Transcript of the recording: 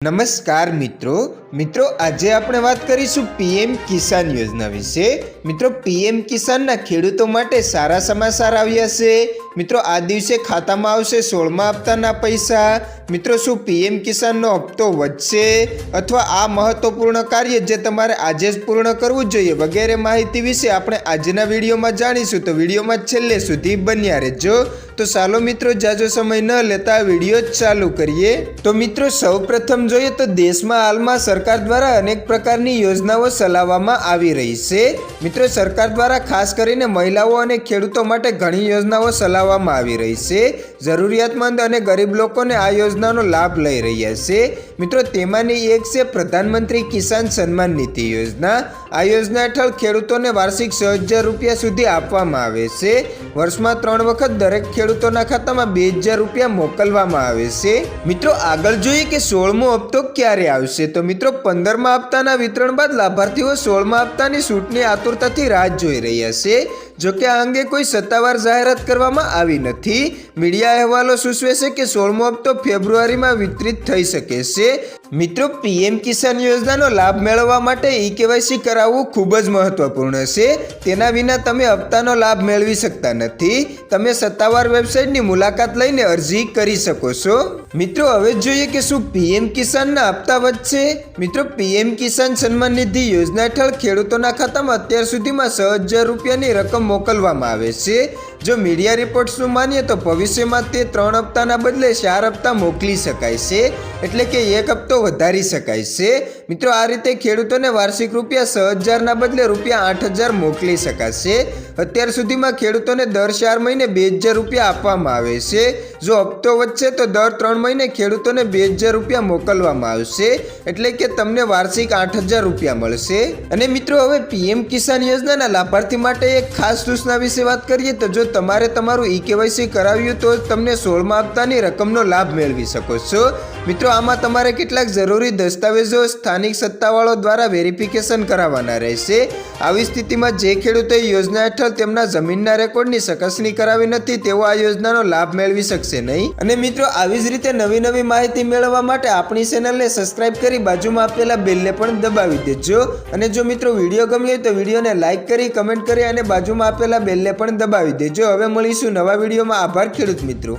નમસ્કાર મિત્રો. મિત્રો, આજે આપણે વાત કરીશું પીએમ કિસાન યોજના વિશે. મિત્રો, પીએમ કિસાનના ખેડૂતો માટે સારા સમાચાર આવ્યા છે. મિત્રો, આ દિવસે ખાતામાં આવશે સોળમા હપ્તાના પૈસા. મિત્રો, શું પીએમ કિસાનનો હપ્તો વધશે અથવા આ મહત્વપૂર્ણ કાર્ય જે તમારે આજે જ પૂર્ણ કરવું જોઈએ વગેરે માહિતી વિશે આપણે આજના વિડીયોમાં જાણીશું. તો વિડીયોમાં છેલ્લે સુધી બન્યા રહેજો. તો ચાલો મિત્રો, જાજો સમય ન લેતા વીડિયો ચાલુ કરીએ. તો મિત્રો, સૌપ્રથમ જોઈએ તો દેશમાં હાલમાં સરકાર દ્વારા અનેક પ્રકારની યોજનાઓ ચલાવવામાં આવી રહી છે. મિત્રો, સરકાર દ્વારા ખાસ કરીને મહિલાઓ અને ખેડૂતો માટે ઘણી યોજનાઓ ચલાવવામાં આવી રહી છે. જરૂરિયાતમંદ અને ગરીબ લોકોને આ યોજનાનો લાભ લઈ રહ્યા છે. મિત્રો, તેમાંની એક છે પ્રધાનમંત્રી કિસાન સન્માન નિધિ યોજના. આ યોજના હેઠળ ખેડૂતોને વાર્ષિક છ હજાર રૂપિયા સુધી આપવામાં આવે છે. વર્ષમાં ત્રણ વખત દરેક ખેડૂતોના ખાતામાં બે હજાર રૂપિયા મોકલવામાં આવે છે. મિત્રો, આગળ જોઈએ કે સોળમો હપ્તો ક્યારે આવશે? તો મિત્રો, પંદરમા હપ્તાના વિતરણ બાદ લાભાર્થીઓ સોળમા હપ્તાની છૂટની આતુરતાથી રાહ જોઈ રહ્યા છે. જોકે આ અંગે કોઈ સત્તાવાર જાહેરાત કરવામાં આવી નથી. મીડિયા અહેવાલો સૂચવે છે કે સોળમો હપ્તો ફેબ્રુઆરીમાં વિતરિત થઈ શકે છે. મિત્રો, પીએમ કિસાન યોજનાનો લાભ મેળવવા માટે ઈ કેવાયસી કરાવવું ખૂબ જ મહત્વપૂર્ણ છે. તેના વિના તમે હપ્તાનો લાભ મેળવી શકતા નથી. તમે સત્તાવાર વેબસાઇટની મુલાકાત લઈને અરજી કરી શકો છો. મિત્રો, હવે જોઈએ કે શું પીએમ કિસાનના હપ્તા વધશે? મિત્રો, પીએમ કિસાન સન્માન નિધિ યોજના હેઠળ ખેડૂતોના ખાતામાં અત્યાર સુધીમાં છ હજાર રૂપિયાની રકમ મોકલવામાં આવે છે. જો મીડિયા રિપોર્ટ્સનું માનીએ તો ભવિષ્યમાં તે ત્રણ હપ્તાના બદલે ચાર હપ્તા મોકલી શકાય છે, એટલે કે એક હપ્તો વધારી શકાય છે. મિત્રો, આ રીતે ખેડૂતોને વાર્ષિક રૂપિયા છ હજારના બદલે રૂપિયા આઠ હજાર મોકલી શકાશે. અત્યાર સુધીમાં ખેડૂતોને દર ચાર મહિને બે હજાર રૂપિયા આપવામાં આવે છે. જો હપ્તો વધશે તો દર ત્રણ મહિને ખેડૂતોને બે હજાર રૂપિયા મોકલવામાં આવશે. એટલે કે તમને વાર્ષિક આઠ હજાર રૂપિયા મળશે. અને મિત્રો, હવે પીએમ કિસાન યોજનાના લાભાર્થી માટે એક ખાસ સૂચના વિશે વાત કરીએ તો જો તમારે તમારું ઈ કેવાયસી કરાવ્યું તો તમને સોળમા હપ્તાની રકમનો લાભ મેળવી શકો છો. મિત્રો, આમાં તમારે કેટલાક જરૂરી દસ્તાવેજો સ્થાનિક સત્તાવાળો દ્વારા વેરિફિકેશન કરાવવાના રહેશે. આવી સ્થિતિમાં જે ખેડૂતોએ યોજના હેઠળ તેમના જમીનના રેકોર્ડની ચકાસણી કરાવી નથી, તેઓ આ યોજનાનો લાભ મેળવી શકશે નહીં. અને મિત્રો, આવી જ રીતે નવી નવી માહિતી મેળવવા માટે આપણી ચેનલને સબસ્ક્રાઇબ કરી બાજુમાં આપેલા બેલને પણ દબાવી દેજો. અને જો મિત્રો, વીડિયો ગમ્યો હોય તો વિડીયોને લાઇક કરી, કમેન્ટ કરી અને બાજુમાં આપેલા બેલને પણ દબાવી દેજો. હવે મળીશું નવા વિડીયોમાં. આભાર ખેડૂત મિત્રો.